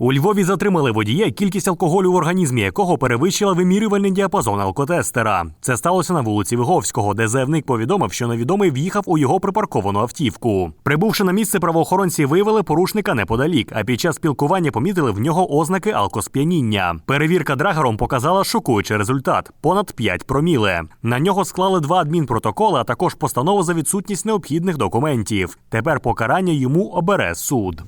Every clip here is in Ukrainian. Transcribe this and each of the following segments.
У Львові затримали водія, кількість алкоголю в організмі якого перевищила вимірювальний діапазон алкотестера. Це сталося на вулиці Виговського, де заявник повідомив, що невідомий в'їхав у його припарковану автівку. Прибувши на місце, правоохоронці виявили порушника неподалік, а під час спілкування помітили в нього ознаки алкосп'яніння. Перевірка драгером показала шокуючий результат понад 5 проміле. На нього склали два адмінпротоколи, а також постанову за відсутність необхідних документів. Тепер покарання йому обере суд.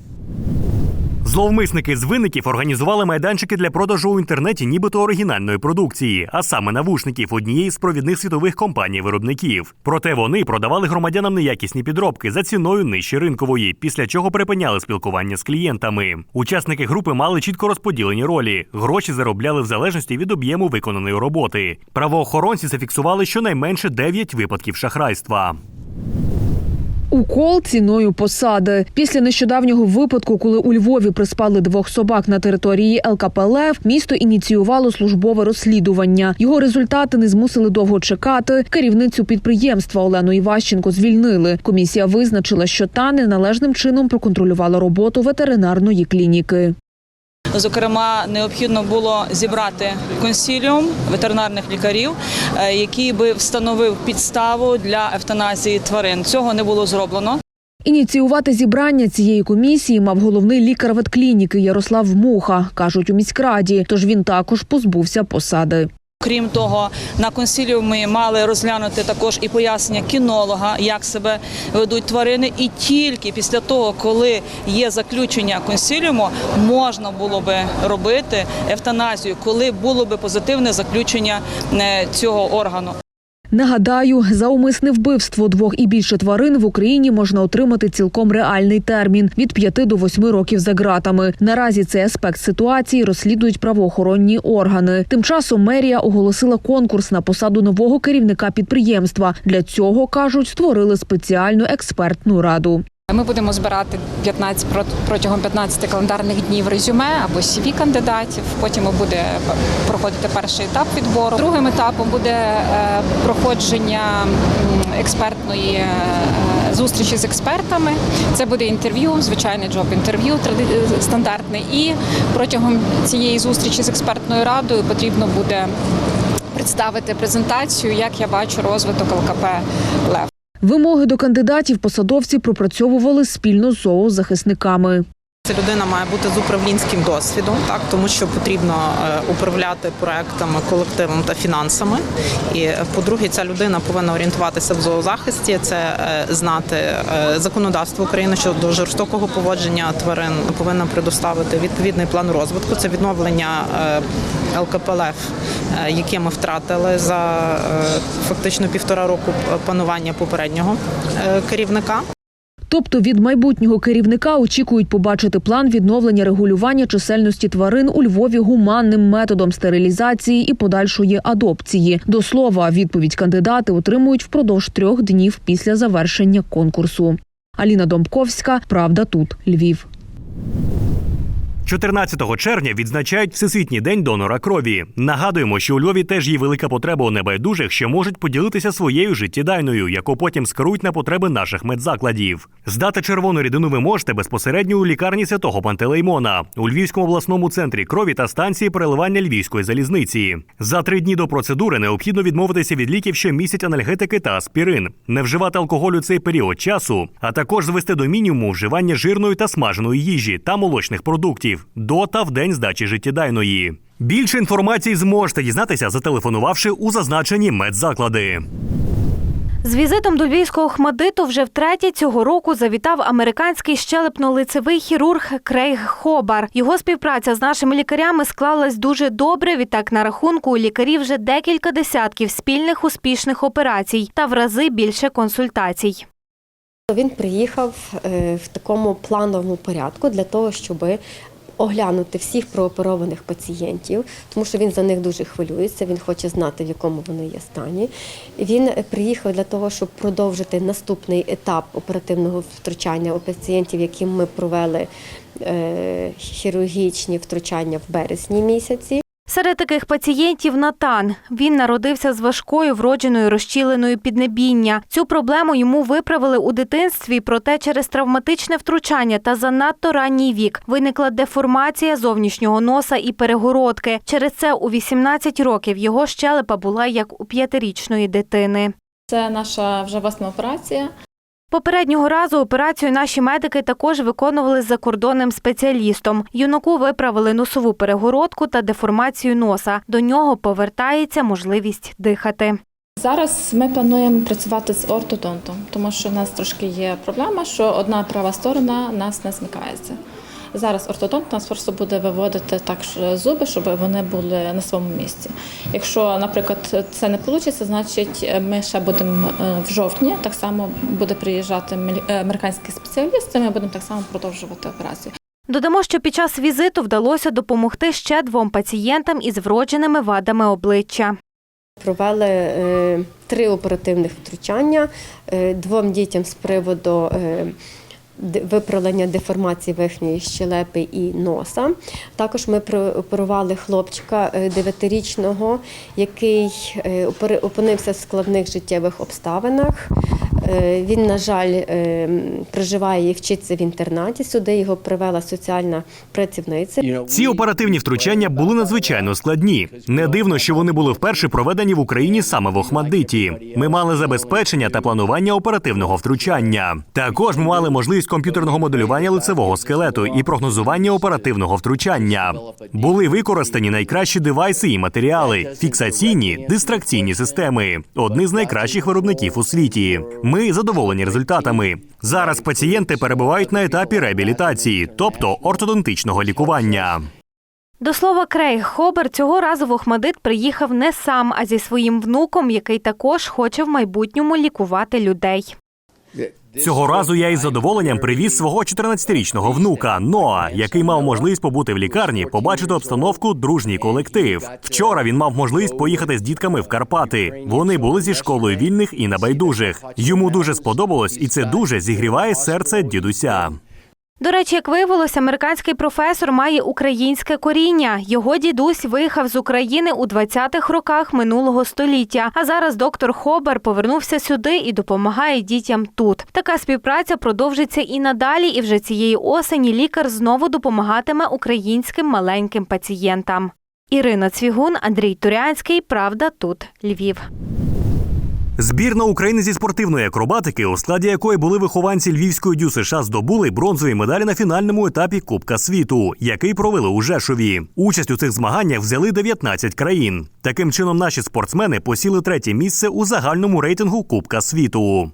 Зловмисники з винників організували майданчики для продажу у інтернеті, нібито оригінальної продукції, а саме навушників однієї з провідних світових компаній-виробників. Проте вони продавали громадянам неякісні підробки за ціною нижче ринкової, після чого припиняли спілкування з клієнтами. Учасники групи мали чітко розподілені ролі. Гроші заробляли в залежності від об'єму виконаної роботи. Правоохоронці зафіксували щонайменше 9 випадків шахрайства. Укол ціною посади після нещодавнього випадку, коли у Львові приспали двох собак на території ЛКПЛФ, місто ініціювало службове розслідування. Його результати не змусили довго чекати. Керівницю підприємства Олену Іващенко звільнили. Комісія визначила, що та неналежним чином проконтролювала роботу ветеринарної клініки. Зокрема, необхідно було зібрати консіліум ветеринарних лікарів, е, який би встановив підставу для евтаназії тварин. Цього не було зроблено. Ініціювати зібрання цієї комісії мав головний лікар ветклініки Ярослав Муха, кажуть у міськраді. Тож він також позбувся посади. Крім того, на консіліумі мали розглянути також і пояснення кінолога, як себе ведуть тварини. І тільки після того, коли є заключення консіліуму, можна було би робити евтаназію, коли було би позитивне заключення е, цього органу. Нагадаю, за умисне вбивство двох і більше тварин в Україні можна отримати цілком реальний термін від 5 до 8 років за ґратами. Наразі цей аспект ситуації розслідують правоохоронні органи. Тим часом мерія оголосила конкурс на посаду нового керівника підприємства. Для цього кажуть, створили спеціальну експертну раду. Ми будемо збирати 15 протягом 15 календарних днів резюме або CV кандидатів. Потім буде проходити перший етап відбору. Другим етапом буде е, проходження експертної е, зустрічі з експертами. Це буде інтерв'ю, звичайне джоб-інтерв'ю стандартне. І протягом цієї зустрічі з експертною радою потрібно буде представити презентацію, як я бачу розвиток ЛКП Лев. Вимоги до кандидатів посадовці пропрацьовували спільно з зоозахисниками. Ця людина має бути з управлінським досвідом, так тому що потрібно е, управляти проектами, колективом та фінансами. І е, по-друге, ця людина повинна орієнтуватися в зоозахисті, це е, знати законодавство України щодо жорстокого поводження тварин, повинна предоставити відповідний план розвитку. Це відновлення ЛКПЛФ, е, яке ми втратили за е, фактично півтора року панування попереднього е, керівника. Тобто від майбутнього керівника очікують побачити план відновлення регулювання чисельності тварин у Львові гуманним методом стерилізації і подальшої адопції. До слова, відповідь кандидати отримують впродовж трьох днів після завершення конкурсу. Аліна Домковська, Правда тут, Львів. 14 червня відзначають Всесвітній день донора крові. Нагадуємо, що у Львові теж є велика потреба у небайдужих, що можуть поділитися своєю життєдайною, яку потім скерують на потреби наших медзакладів. Здати червону рідину ви можете безпосередньо у лікарні святого Пантелеймона у Львівському обласному центрі крові та станції переливання львівської залізниці. За три дні до процедури необхідно відмовитися від ліків, що містять анальгетики та аспірин, не вживати алкоголю цей період часу, а також звести до мінімуму вживання жирної та смаженої їжі та молочних продуктів до та в день здачі життєдайної. Більше інформації зможете дізнатися, зателефонувавши у зазначені медзаклади. З візитом до львівського Хмадиту вже втретє цього року завітав американський щелепно-лицевий хірург Крейг Хобар. Його співпраця з нашими лікарями склалась дуже добре. Відтак на рахунку у лікарів вже декілька десятків спільних успішних операцій та в рази більше консультацій. Він приїхав е, в такому плановому порядку для того, щоб оглянути всіх прооперованих пацієнтів, тому що він за них дуже хвилюється. Він хоче знати, в якому вони є стані. Він е, приїхав для того, щоб продовжити наступний етап оперативного втручання у пацієнтів, яким ми провели е, хірургічні втручання в березні місяці. Серед таких пацієнтів Натан. Він народився з важкою вродженою розчіленою піднебіння. Цю проблему йому виправили у дитинстві, проте через травматичне втручання та занадто ранній вік виникла деформація зовнішнього носа і перегородки. Через це у 18 років його щелепа була як у п'ятирічної дитини. Це наша вже восьма операція. Попереднього разу операцію наші медики також виконували з закордонним спеціалістом. Юнаку виправили носову перегородку та деформацію носа. До нього повертається можливість дихати. Зараз ми плануємо працювати з ортодонтом, тому що у нас трошки є проблема, що одна права сторона нас не змикається. Зараз ортодонт нас просто буде виводити так зуби, щоб вони були на своєму місці. Якщо, наприклад, це не вийде, значить ми ще будемо е, в жовтні. Так само буде приїжджати міль- е, американський спеціаліст, і ми будемо так само продовжувати операцію. Додамо, що під час візиту вдалося допомогти ще двом пацієнтам із вродженими вадами обличчя. Провели е, три оперативних втручання е, двом дітям з приводу е, виправлення деформації верхньої щелепи і носа. Також ми оперували хлопчика е, дев'ятирічного, який е, опинився в складних життєвих обставинах. Е, Він, на жаль, е, проживає і вчиться в інтернаті. Сюди його привела соціальна працівниця. Ці оперативні втручання були надзвичайно складні. Не дивно, що вони були вперше проведені в Україні саме в Охмадиті. Ми мали забезпечення та планування оперативного втручання. Також ми мали можливість комп'ютерного моделювання лицевого скелету і прогнозування оперативного втручання. Були використані найкращі девайси і матеріали, фіксаційні, дистракційні системи. Одні з найкращих виробників у світі. Ми задоволені результатами. Зараз пацієнти перебувають на етапі реабілітації, тобто ортодонтичного лікування. До слова, Крейг Хобер цього разу в Охмадит приїхав не сам, а зі своїм внуком, який також хоче в майбутньому лікувати людей. Цього разу я із задоволенням привіз свого 14-річного внука Ноа, який мав можливість побути в лікарні, побачити обстановку, дружній колектив. Вчора він мав можливість поїхати з дітками в Карпати. Вони були зі школою вільних і небайдужих. Йому дуже сподобалось, і це дуже зігріває серце дідуся. До речі, як виявилось, американський професор має українське коріння. Його дідусь виїхав з України у 20-х роках минулого століття. А зараз доктор Хобер повернувся сюди і допомагає дітям тут. Така співпраця продовжиться і надалі. І вже цієї осені лікар знову допомагатиме українським маленьким пацієнтам. Ірина Цвігун, Андрій Турянський. Правда, тут Львів. Збірна України зі спортивної акробатики, у складі якої були вихованці Львівської дю США, здобули бронзові медалі на фінальному етапі Кубка світу, який провели у Жешові. Участь у цих змаганнях взяли 19 країн. Таким чином, наші спортсмени посіли третє місце у загальному рейтингу Кубка світу.